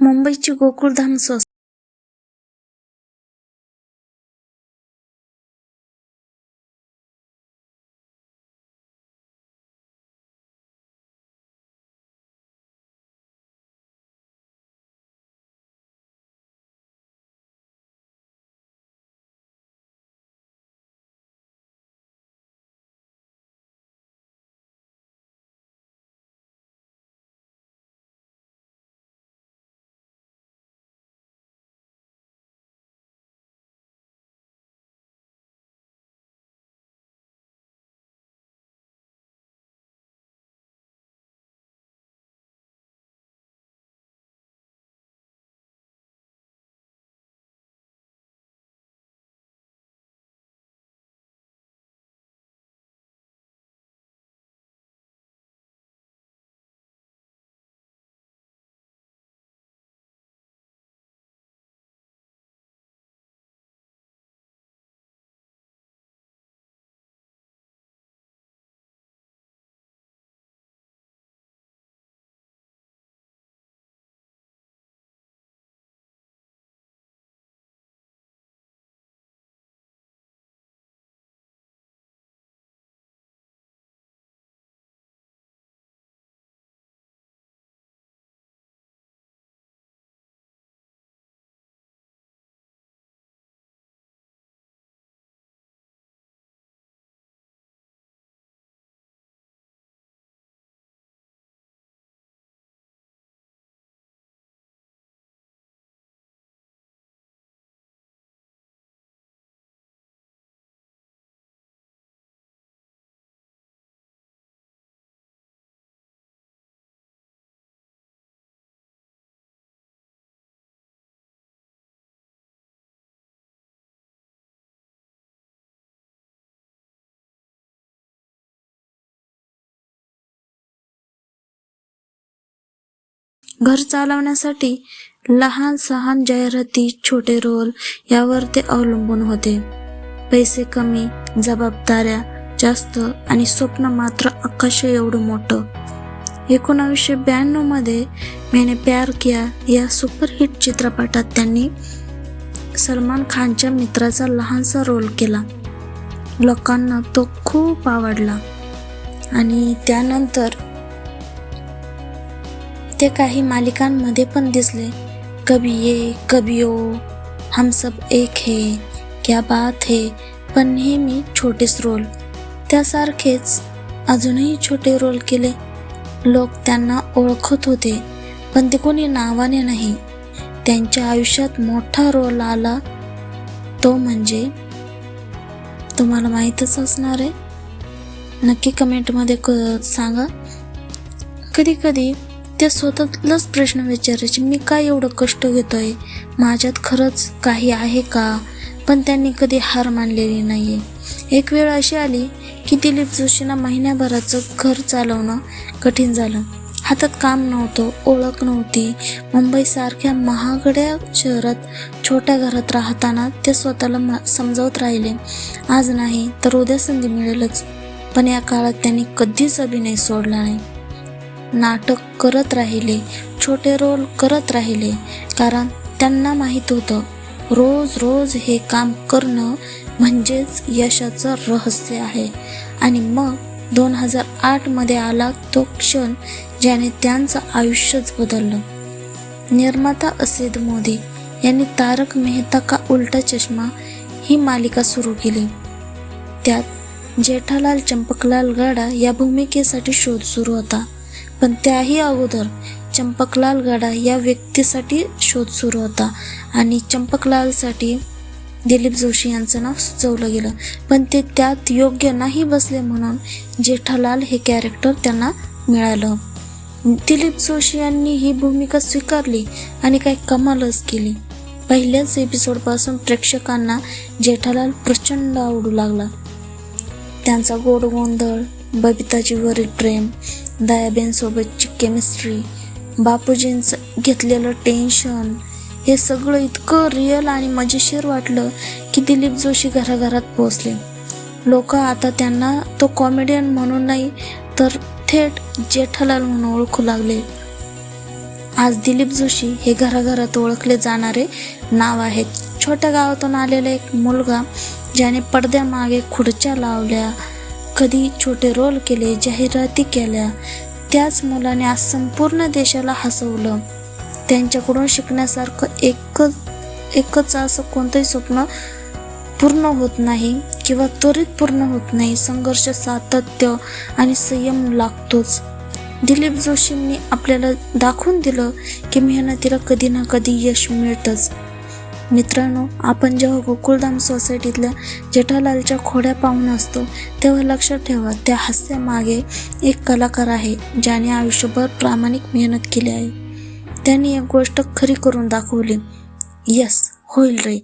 मुंबईची गोकुळधाम सोसायटी घर चालवण्यासाठी लहान सहान जाहिराती छोटे रोल यावर ते अवलंबून होते. पैसे कमी जबाबदाऱ्या जास्त आणि स्वप्न मात्र आकाश एवढं मोठं. एकोणावीसशे ब्याण्णवमध्ये मैंने प्यार किया या सुपरहिट चित्रपटात त्यांनी सलमान खानच्या मित्राचा लहानसा रोल केला. लोकांना तो खूप आवडला. आणि त्यानंतर ते काही मालिकांमध्ये पण दिसले. कभी ये कभी ओ हम सब एक हे क्या बात है पण नेहमी छोटेच रोल. त्यासारखेच अजूनही छोटे रोल केले. लोक त्यांना ओळखत होते पण ते कोणी नावाने नाही. त्यांच्या आयुष्यात मोठा रोल आला तो म्हणजे तुम्हाला माहीतच असणार आहे. नक्की कमेंटमध्ये क सांगा. कधी कधी ते स्वतःलाच प्रश्न विचारायचे मी काय एवढं कष्ट घेतोय? माझ्यात खरंच काही आहे का? पण त्यांनी कधी हार मानलेली नाही एक वेळ अशी आली की दिलीप जोशींना महिन्याभराचं घर चालवणं कठीण झालं. हातात काम नव्हतं ओळख नव्हती. मुंबईसारख्या महागड्या शहरात छोट्या घरात राहताना ते स्वतःला म समजावत राहिले. आज नाही तर उद्या संधी मिळेलच. पण या काळात त्यांनी कधीच अभिनय सोडला नाही. नाटक करत राहिले छोटे रोल करत राहिले. कारण त्यांना माहीत होतं रोज रोज हे काम करणं म्हणजेच यशाचं रहस्य आहे. आणि मग दोन हजार आठमध्ये आला तो क्षण ज्याने त्यांचं आयुष्यच बदललं. निर्माता असेद मोदी यांनी तारक मेहता का उलटा चष्मा ही मालिका सुरू केली. त्यात जेठालाल चंपकलाल गाडा या भूमिकेसाठी शोध सुरू होता. पण त्याही अगोदर चंपकलाल गडा या व्यक्तीसाठी शोध सुरू होता आणि चंपकलालसाठी दिलीप जोशी यांचं नाव सुचवलं गेलं. पण ते त्यात योग्य नाही बसले म्हणून जेठालाल हे कॅरेक्टर त्यांना मिळालं. दिलीप जोशी यांनी ही भूमिका स्वीकारली आणि काही कमालच केली. पहिल्याच एपिसोडपासून प्रेक्षकांना जेठालाल प्रचंड आवडू लागला. त्यांचा गोड गोंधळ बबिताजीवरील प्रेम दयाबेनसोबतची केमिस्ट्री बापूजींचं घेतलेलं टेन्शन हे सगळं इतकं रिअल आणि मजेशीर वाटलं की दिलीप जोशी घराघरात पोचले लोक आता त्यांना तो कॉमेडियन म्हणून नाही तर थेट जेठालाल म्हणून ओळखू लागले. आज दिलीप जोशी हे घराघरात ओळखले जाणारे नाव आहेत छोट्या गावातून आलेला एक मुलगा ज्याने पडद्यामागे खुर्च्या लावल्या कधी छोटे रोल केले जाहिराती केल्या त्याच मुलाने आज संपूर्ण देशाला हसवलं. त्यांच्याकडून शिकण्यासारखं एकच एकच असं कोणतंही स्वप्न पूर्ण होत नाही किंवा त्वरित पूर्ण होत नाही. संघर्ष सातत्य आणि संयम लागतोच. दिलीप जोशींनी आपल्याला दाखवून दिलं की मेहनतीला कधी ना कधी यश मिळतंच. मित्रांनो आपण जेव्हा गोकुळधाम सोसायटीतल्या जेठालालच्या खोड्या पाहून असतो तेव्हा लक्षात ठेवा त्या हास्यामागे एक कलाकार आहे ज्याने आयुष्यभर प्रामाणिक मेहनत केली आहे. त्यांनी एक गोष्ट खरी करून दाखवली. यस होईल रे.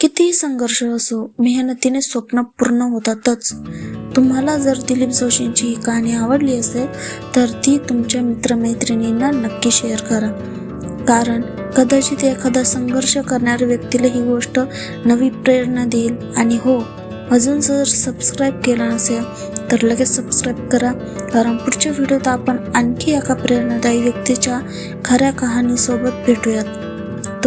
कितीही संघर्ष असो मेहनतीने स्वप्न पूर्ण होतातच. तुम्हाला जर दिलीप जोशींची ही कहाणी आवडली असेल तर ती तुमच्या मित्रमैत्रिणींना नक्की शेअर करा. कारण कदाचित एखादा संघर्ष करणाऱ्या व्यक्तीला ही गोष्ट नवी प्रेरणा देईल. आणि हो अजून जर सबस्क्राईब केलं नसेल तर लगेच सबस्क्राईब करा. कारण पुढच्या व्हिडिओत आपण आणखी एका प्रेरणादायी व्यक्तीच्या खऱ्या कहाणीसोबत भेटूयात.